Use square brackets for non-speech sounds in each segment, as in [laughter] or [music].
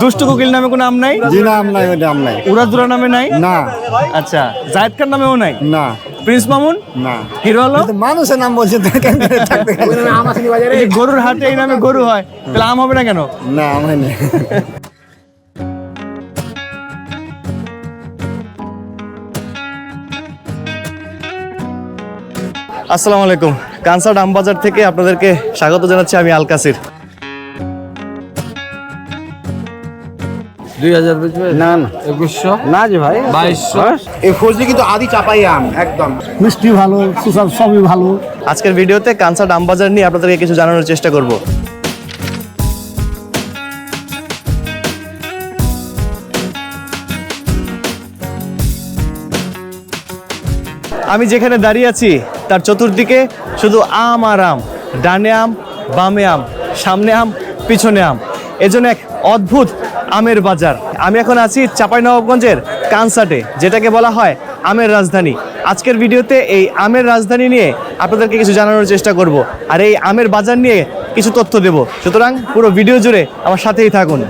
দুষ্টু কোকিল নামে কোনো আম নাই? জি না আম নাই ওইটা আম নাই। উড়াদুরা নামে নাই? না। আচ্ছা জায়েদ খান নামেও নাই? না। প্রিন্স মামুন? না। হিরো আলম? কিন্তু মানুষের নাম বলছে গরুর হাটে এই নামে গরু হয় তাহলে আম হবে না কেন? না আমার নেই আসসালামু আলাইকুম। কানসার্ট আমবাজার থেকে আপনাদেরকে স্বাগত জানাচ্ছি আমি আল দুই হাজার বেচবে? না না। একুশশো? না জি ভাই। বাইশশো? এই ফজলি কিন্তু আদি চাপাই আম একদম। মিষ্টি ভালো সবই ভালো। আজকের ভিডিওতে কানসার্ট আমবাজার নিয়ে আপনাদেরকে কিছু জানানোর চেষ্টা করব। আমি যেখানে দাঁড়িয়ে আছি তার চতুর্দিকে শুধু আম আর আম। ডানে আম বামে আম সামনে আম পিছনে আম। এজন্য এক অদ্ভুত আমের বাজার। আমি এখন আছি চাঁপাইনবাবগঞ্জের কানসাটে, যেটাকে বলা হয় আমের রাজধানী। আজকের ভিডিওতে এই আমের রাজধানী নিয়ে আপনাদেরকে কিছু জানানোর চেষ্টা করব, আর এই আমের বাজার নিয়ে কিছু তথ্য দেব। সুতরাং পুরো ভিডিও জুড়ে আমার সাথেই থাকুন।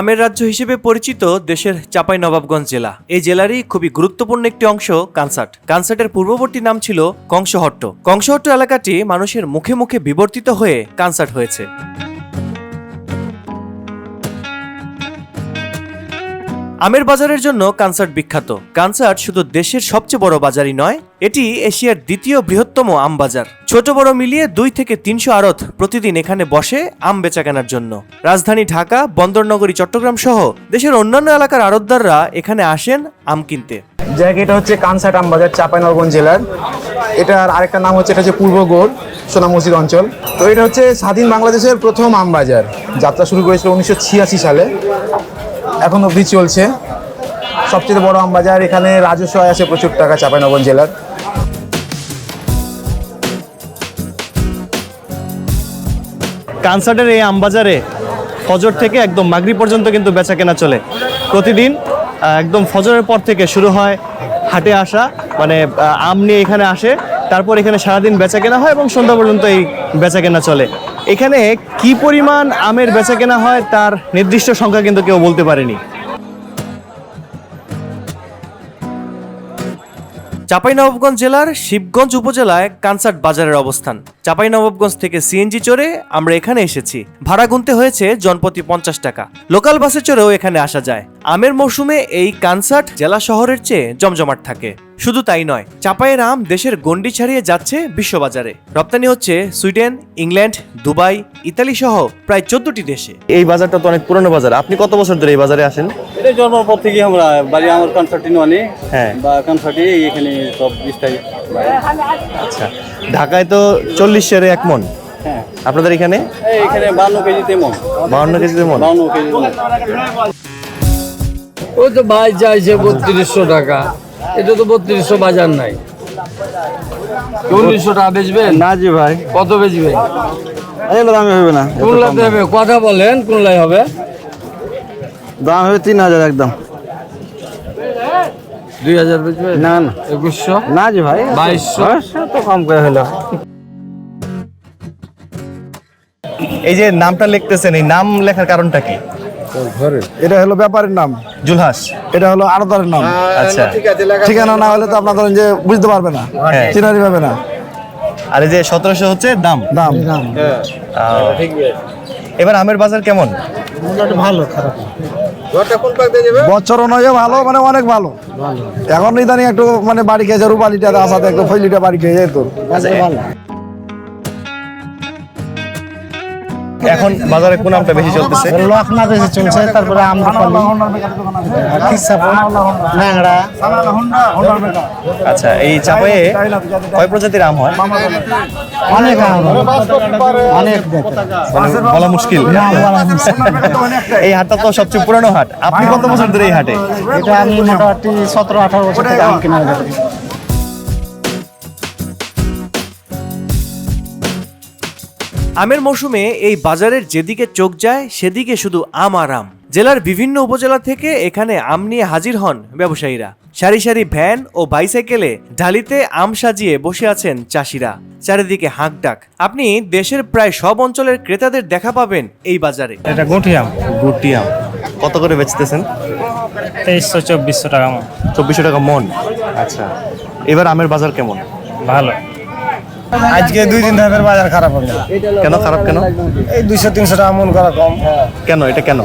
আমের রাজ্য হিসেবে পরিচিত দেশের চাপাই নবাবগঞ্জ জেলা। এই জেলারই খুবই গুরুত্বপূর্ণ একটি অংশ, কানসাট। কানসাটের পূর্ববর্তী নাম ছিল কংসহট্ট। কংসহট্ট এলাকাটি মানুষের মুখে মুখে বিবর্তিত হয়ে কানসাট হয়েছে। আমের বাজারের জন্য কানসার্ট বিখ্যাত। কানসার্ট শুধু দেশের সবচেয়ে বড় বাজারই নয়, এটি এশিয়ার দ্বিতীয় বৃহত্তম আম বাজার। ছোট বড় মিলিয়ে দুই থেকে তিনশো আড়ত প্রতিদিন এখানে বসে আম বেচা কেনার জন্য। রাজধানী ঢাকা, বন্দরনগরী, চট্টগ্রাম সহ দেশের অন্যান্য এলাকার আড়তদাররা এখানে আসেন আম কিনতে। জায়গাটা হচ্ছে কানসাট আমবাজার চাঁপাইনবাবগঞ্জ জেলার। এটার আরেকটা নাম হচ্ছে, এটা হচ্ছে পূর্ব গোড় সোনা মসজিদ অঞ্চল। তো এটা হচ্ছে স্বাধীন বাংলাদেশের প্রথম আম বাজার। যাত্রা শুরু করেছিল উনিশশো ছিয়াশি সালে। এখন অবধি চলছে। সবচেয়ে বড় আমবাজার এখানে রাজস্ব আয় আছে প্রচুর টাকা চাঁপাইনবাবগঞ্জ জেলার। কানসার্টের এই আমবাজারে ফজর থেকে একদম মাগরি পর্যন্ত কিন্তু বেচা কেনা চলে। প্রতিদিন একদম ফজরের পর থেকে শুরু হয় হাটে আসা মানে আম নিয়ে এখানে আসে, তারপর এখানে সারাদিন বেচা কেনা হয় এবং সন্ধ্যা পর্যন্ত এই বেচা কেনা চলে। এখানে কি পরিমাণ আমের বেচা কেনা হয় তার নির্দিষ্ট সংখ্যা কিন্তু কেউ বলতে পারেনি। চাঁপাইনবাবগঞ্জ জেলার শিবগঞ্জ উপজেলায় কানসার্ট বাজারের অবস্থান। চাঁপাইনবাবগঞ্জ থেকে সিএনজি চড়ে আমরা এখানে এসেছি। ভাড়া গুনতে হয়েছে জনপ্রতি পঞ্চাশ টাকা। লোকাল বাসে চড়েও এখানে আসা যায়। আমের মৌসুমে এই কানসার্ট জেলা শহরের চেয়ে জমজমাট থাকে। শুধু তাই নয় চাপাইয়ের আম দেশের গণ্ডি ছাড়িয়ে যাচ্ছে বিশ্ববাজারে। রপ্তানি হচ্ছে সুইডেন ইংল্যান্ড দুবাই ইতালি সহ প্রায় চোদ্দটি দেশে। এই বাজারটা তো অনেক পুরনো বাজার। আপনি কত বছর ধরে এই বাজারে আসেন? এটা জন্মের পর থেকে আমরা বাড়ি আমার কনসার্টি মানে হ্যাঁ। বা কনসার্টি এখানে সব আচ্ছা। ঢাকায় তো চল্লিশ সেরে এক মন। হ্যাঁ। আপনাদের এখানে? এই এখানে বান্ন কেজিতে মন। বাউন্ন কেজিতে মন। বান্ন কেজি মন। ওই তো ভাই চাইছে বত্রিশশো টাকা। এটা তো বত্রিশশো বাজার নাই। চল্লিশশো টাকা বেচবেন? না জি ভাই। কত বেচবেন? এগুলো দামে হবে না কোনলাতে হবে কথা বলেন কোনলাই হবে? দাম হবে তিন হাজার একদম। দুই হাজার বেচবেন না না। একুশশো? না জি ভাই। বাইশশো তো কম করে হলো। এই যে নামটা লিখতেছেন এই নাম লেখার কারণটা কি? এটা হলো ব্যাপারের নাম। জুলহাস। এটা হলো আড়তারের নাম। আচ্ছা। ঠিকানা না হলে তো আপনার ধরেন যে বুঝতে পারবে না হ্যাঁ। চিনারি পাবে না। আর এই যে সতেরোশো হচ্ছে দাম? দাম। এবার আমের বাজার কেমন? বছর অনুযায়ী ভালো মানে অনেক ভালো। এখন ইদানিং একটু মানে বাড়ি খেয়েছে রুপালিটা আসাতে একটু ফৈলিটা বাড়ি খেয়ে যেত এখন বাজারে কোন আমটা বেশি চলতেছে? লখনা বেশি চলছে তারপরে আমরুপালি ন্যাংরা আচ্ছা এই চাপায়ে কয় প্রজাতির আম হয়? অনেক আম অনেক মানে বলা মুশকিল। এই হাটটা তো সবচেয়ে পুরানো হাট। আপনি কত বছর ধরে এই হাটে? এটা আমি মোটামুটি সতেরো আঠারো বছর থেকে আম কিনা আমের মৌসুমে এই বাজারের যেদিকে চোখ যায় সেদিকে শুধু আম আর আম। জেলার বিভিন্ন উপজেলা থেকে এখানে আম নিয়ে হাজির হন ব্যবসায়ীরা। সারি সারি ভ্যান ও বাইসাইকেলে ঢালিতে আম সাজিয়ে বসে আছেন চাষিরা। চারিদিকে হাঁক ডাক। আপনি দেশের প্রায় সব অঞ্চলের ক্রেতাদের দেখা পাবেন এই বাজারে। এটা গুটি আম। গুটি আম। কত করে বেচতেছেন? তেইশশো চব্বিশশো টাকা মন। চব্বিশশো টাকা মন। আচ্ছা। এবার আমের বাজার কেমন? ভালো। আজকে দুই দিন ধরে বাজার খারাপ হবে। কেন খারাপ কেন? এই দুইশো তিনশো টাকা মন করা কম। কেন? এটা কেন?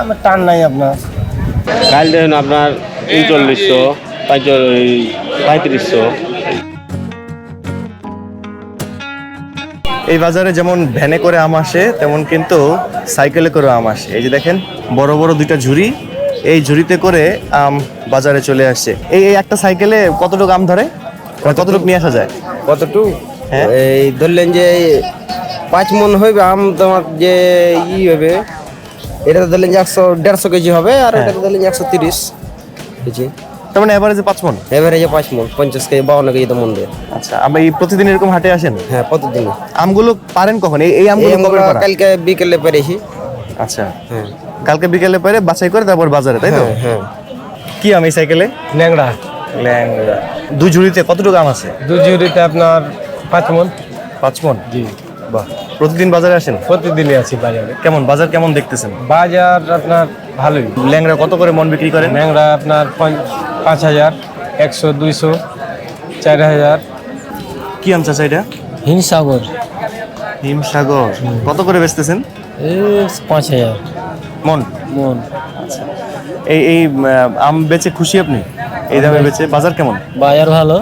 আমার টান নাই আপনার। কাল দেখুন আপনার উনচল্লিশশো পঁয়ত্রিশশো। এই বাজারে যেমন ভ্যানে করে আম আসে তেমন কিন্তু সাইকেলে করে আম আসে। এই যে দেখেন বড় বড় দুইটা ঝুড়ি এই ঝুড়িতে করে আম বাজারে চলে আসছে এই এই একটা সাইকেলে কতটুকু আম ধরে? কতটুকু নিয়ে আসা যায়? কতটুকু? হ্যাঁ। এই ধরলেন যে পাঁচ মন হইবে আম তোমার যে ই হবে এটা ধরলেন যে একশো দেড়শো কেজি হবে আর হ্যাঁ। এটা ধরলেন একশো তিরিশ কেজি। তার মানে এভারেজে পাঁচ মন? এবারে পাঁচ মন পঞ্চাশ কেজি বাউন্ন কেজি তো মন দেয়। আচ্ছা আমরা এই প্রতিদিন এরকম হাটে আসেন? হ্যাঁ প্রতিদিন। আমগুলো পারেন কখন? এই আমগুলো? কালকে বিকেলে পেরেছি। আচ্ছা। হ্যাঁ। কালকে বিকেলে পরে বাছাই করে তারপর বাজারে তাই তো? হ্যাঁ হ্যাঁ। কি আম এই সাইকেলে ল্যাংড়া ল্যাংড়া দুই ঝুড়িতে কতটুকু আম আছে? দু জিউরিতে আপনার পাঁচ মন। পাঁচ মন? জি। বাহ। প্রতিদিন বাজারে আসেন? প্রতিদিনই আছি বাজারে। কেমন? বাজার কেমন দেখতেছেন? বাজার আপনার ভালোই। ল্যাংড়া কত করে মন বিক্রি করেন? ল্যাংড়া আপনার পাঁচ হাজার একশো দুইশো চার হাজার। কি আম চাচা এটা? হিমসাগর। হিমসাগর। কত করে বেচতেছেন? পাঁচ হাজার। মন? মন। এই এই আম বেচে খুশি আপনি? এই দামে বেচে বাজার কেমন? বাজার ভালো।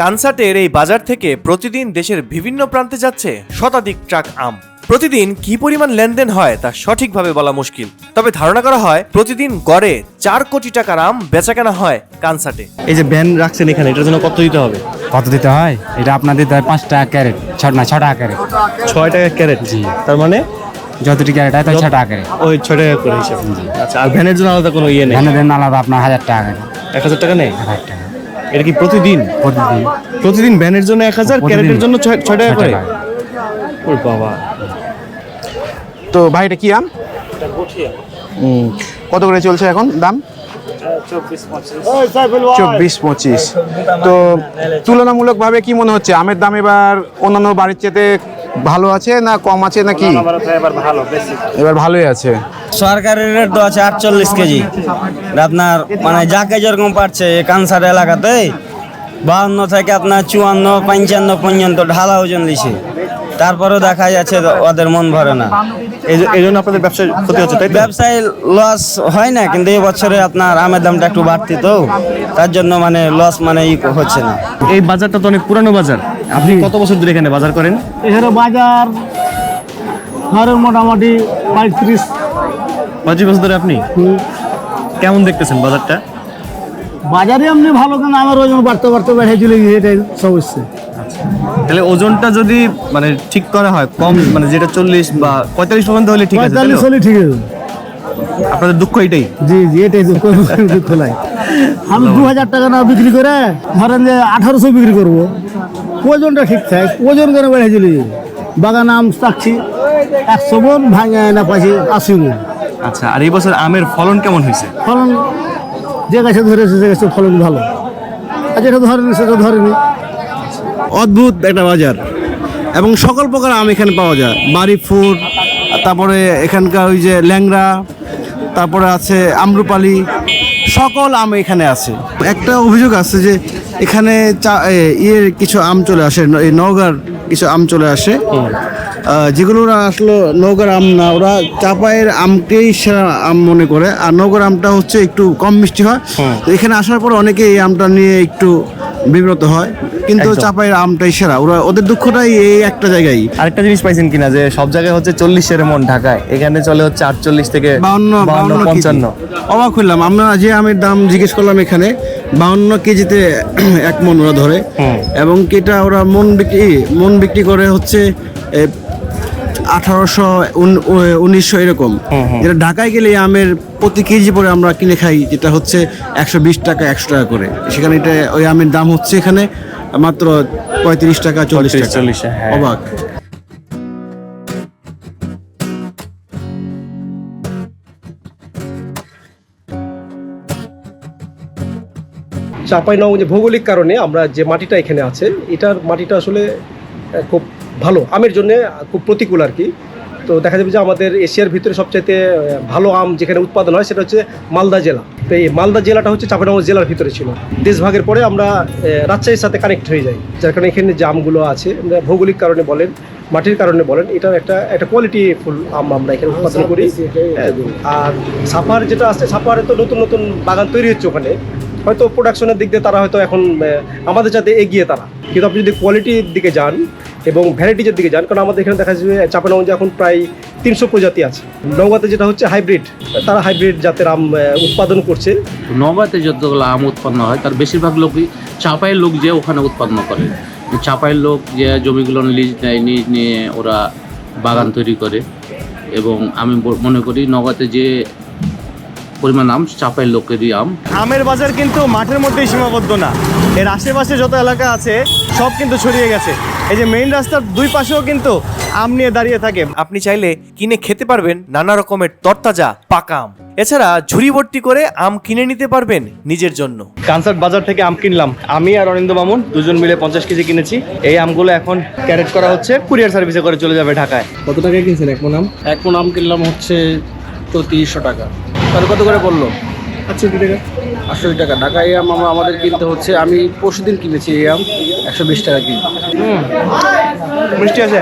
কানসাটের এই বাজার থেকে প্রতিদিন দেশের বিভিন্ন প্রান্তে যাচ্ছে শতাধিক ট্রাক আম। প্রতিদিন কি পরিমাণ লেনদেন হয় তা সঠিকভাবে বলা মুশকিল। তবে ধারণা করা হয় প্রতিদিন গড়ে চার কোটি টাকার আম বেচাকেনা হয় কানসাটে। এই যে ভ্যান রাখছেন এখানে এটার জন্য কত দিতে হবে? কত দিতে হয়? এটা আপনার দিতে হয় পাঁচ টাকা ক্যারেট ছ না ছ টাকা ক্যারেট। ছয় টাকা ক্যারেট? জি। তার মানে? যতটি ক্যারেট হয় তাই ছ টাকা ক্যারেট। ওই ছয় টাকা করে হিসাব। আচ্ছা আর ভ্যানের জন্য আলাদা কোনো ইয়ে নেই? ধানের দেন আলাদা আপনার হাজার টাকা এক হাজার টাকা নেই? হাজার টাকা। এটা কি প্রতিদিন? প্রতিদিন। প্রতিদিন ভ্যানের জন্য এক হাজার ক্যারেটের জন্য ছয় টাকা ছ করে? ওর বাবা। তো ভাই এটা কি আম? কত করে চলছে এখন দাম? চব্বিশ পঁচিশ। তো তুলনামূলকভাবে কি মনে হচ্ছে আমের দাম এবার অন্যান্য বাড়ির চেতে ভালো আছে না কম আছে নাকি? এবার ভালোই আছে। সরকারের রেট তো আছে আটচল্লিশ কেজি। আপনার মানে যাকে যেরকম পারছে কানসার এলাকাতে বাহান্ন থেকে আপনার চুয়ান্ন পঞ্চান্ন পর্যন্ত ঢালা ওজন দিছে। তারপরেও দেখা যাচ্ছে ওদের মন ভরে না। এই জন্য আপনাদের ব্যবসায় ক্ষতি হচ্ছে তাই ব্যবসায় লস হয় না কিন্তু এই বছরে আপনার আমের দামটা একটু বাড়তি তো তার জন্য মানে লস মানে ই হচ্ছে না। এই বাজারটা তো অনেক পুরানো বাজার। আপনি কত বছর ধরে এখানে বাজার করেন? এখানে বাজার ধরেন মোটামুটি পঁয়ত্রিশ। পঁচিশ বছর ধরে আপনি? কেমন দেখতেছেন বাজারটা? বাজারে এমনি ভালো কিন্তু আমার ওজন বাড়তে বাড়তে বেড়ে চলে গিয়ে এটাই সমস্যা। তাহলে ওজনটা যদি মানে ঠিক করা হয় কম মানে যেটা চল্লিশ বা পঁয়তাল্লিশ পর্যন্ত হলে ঠিক আছে তো? হলে ঠিক আছে। আপনাদের দুঃখ এটাই? জি জি এটাই দুঃখ [laughs] দুঃখ নাই। আমি দু হাজার টাকা না বিক্রি করে ধরেন যে আঠারোশো বিক্রি করব। ওজনটা ঠিক থাকে ওজন করে বেড়ে চলে যাবে বাগান আম চাচ্ছি একশো মন ভাঙে না পাচ্ছি আশি মন। আচ্ছা আর এই বছর আমের ফলন কেমন হয়েছে? ফলন যে গাছে ধরেছে সে গাছে ফলন ভালো। আর যেটা ধরেনি সেটা ধরেনি। অদ্ভুত একটা বাজার। এবং সকল প্রকার আম এখানে পাওয়া যায়। বাড়ি ফুড তারপরে এখানকার ওই যে ল্যাংরা তারপরে আছে আমরুপালি সকল আম এখানে আছে। একটা অভিযোগ আছে যে এখানে চা- ইয়ের কিছু আম চলে আসে এই নওগাঁর কিছু আম চলে আসে। যেগুলো ওরা আসলে নৌকার আম না ওরা চাপায়ের আমকেই সেরা আম মনে করে। আর নৌকার আমটা হচ্ছে একটু কম মিষ্টি হয়। তো এখানে আসার পর অনেকে এই আমটা নিয়ে একটু বিব্রত হয়। কিন্তু চাপাইয়ের আমটাই সেরা। ওরা ওদের দুঃখটাই এই একটা জায়গায়। আরেকটা জিনিস পাইছেন কিনা যে সব জায়গায় হচ্ছে চল্লিশ চল্লিশের মন ঢাকায়। এখানে চলে হচ্ছে আটচল্লিশ থেকে বাউন্ন বাউন্ন পঞ্চান্ন পঞ্চান্ন। অবাক হইলাম। আমরা যে আমের দাম জিজ্ঞেস করলাম এখানে বাউন্ন কেজিতে [clears throat] এক মন ওরা ধরে। এবং কেটা ওরা মন বিক্রি মন বিক্রি করে হচ্ছে আঠারোশো উনিশশো এরকম। যেটা ঢাকায় গেলে আমের প্রতি কেজি পরে আমরা কিনে খাই যেটা হচ্ছে একশো বিশ টাকা একশো টাকা করে। সেখানে এটা ওই আমের দাম হচ্ছে এখানে মাত্র পঁয়ত্রিশ টাকা চল্লিশ টাকা। অবাক চাপাই লব যে ভৌগোলিক কারণে আমরা যে মাটিটা এখানে আছে এটার মাটিটা আসলে খুব ভালো, আমের জন্য খুব প্রতিকূল আর কি। তো দেখা যাবে যে আমাদের এশিয়ার ভিতরে সবচাইতে ভালো আম যেখানে উৎপাদন হয় সেটা হচ্ছে মালদা জেলা। তো এই মালদা জেলাটা হচ্ছে চাঁপাইনবাবগঞ্জ জেলার ভিতরে ছিল। দেশভাগের পরে আমরা রাজশাহীর সাথে কানেক্ট হয়ে যাই। যার কারণে এখানে যে আমগুলো আছে ভৌগোলিক কারণে বলেন, মাটির কারণে বলেন এটার একটা একটা কোয়ালিটি ফুল আম আমরা এখানে উৎপাদন করি। আর সাপার যেটা আছে, সাপারে তো নতুন নতুন বাগান তৈরি হচ্ছে ওখানে। হয়তো প্রোডাকশনের দিক দিয়ে তারা হয়তো এখন আমাদের সাথে এগিয়ে তারা। কিন্তু আপনি যদি কোয়ালিটির দিকে যান এবং ভ্যারাইটিজের দিকে যান, কারণ আমাদের এখানে দেখা যাবে চাপানগঞ্জে এখন প্রায় তিনশো প্রজাতি আছে। নৌগাতে যেটা হচ্ছে হাইব্রিড, তারা হাইব্রিড জাতের আম উৎপাদন করছে। নবাতে যতগুলো আম উৎপন্ন হয়, তার বেশিরভাগ লোকই চাপাইয়ের লোক যে ওখানে উৎপন্ন করে। চাপাইয়ের লোক যে জমিগুলো লিজ নেয়, নিজ নিয়ে ওরা বাগান তৈরি করে। এবং আমি মনে করি নগাতে যে পরিমাণ আম চাপাইয়ের লোকেরই আম। আমের বাজার কিন্তু মাঠের মধ্যেই সীমাবদ্ধ না। এর আশেপাশে যত এলাকা আছে সব কিন্তু ছড়িয়ে গেছে। এই যে মেইন রাস্তার দুই পাশেও কিন্তু আম নিয়ে দাঁড়িয়ে থাকে। আপনি চাইলে কিনে খেতে পারবেন নানা রকমের তরতাজা পাকা আম। এছাড়া ঝুড়ি ভর্তি করে আম কিনে নিতে পারবেন নিজের জন্য। কানসার্ট বাজার থেকে আম কিনলাম। আমি আর অনিন্দ মামুন দুজন মিলে পঞ্চাশ কেজি কিনেছি। এই আমগুলো এখন ক্যারেট করা হচ্ছে কুরিয়ার সার্ভিসে করে চলে যাবে ঢাকায়। কত টাকায় কিনছেন এক মন আম? এক মন আম কিনলাম হচ্ছে চৌত্রিশশো টাকা। তাহলে কত করে পড়ল? আটষট্টি টাকা। আটষট্টি টাকা। ঢাকা এই আম আমাদের কিনতে হচ্ছে আমি পরশু দিন কিনেছি এই আম একশো বিশ টাকা কিনি মিষ্টি আছে?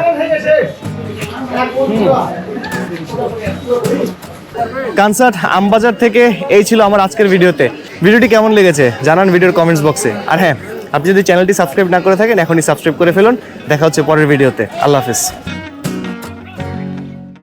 কানসার্ট আমবাজার থেকে এই ছিল আমার আজকের ভিডিওতে। ভিডিওটি কেমন লেগেছে জানান ভিডিওর কমেন্টস বক্সে আর হ্যাঁ আপনি যদি চ্যানেলটি সাবস্ক্রাইব না করে থাকেন এখনই সাবস্ক্রাইব করে ফেলুন। দেখা হচ্ছে পরের ভিডিওতে। আল্লাহ হাফিজ।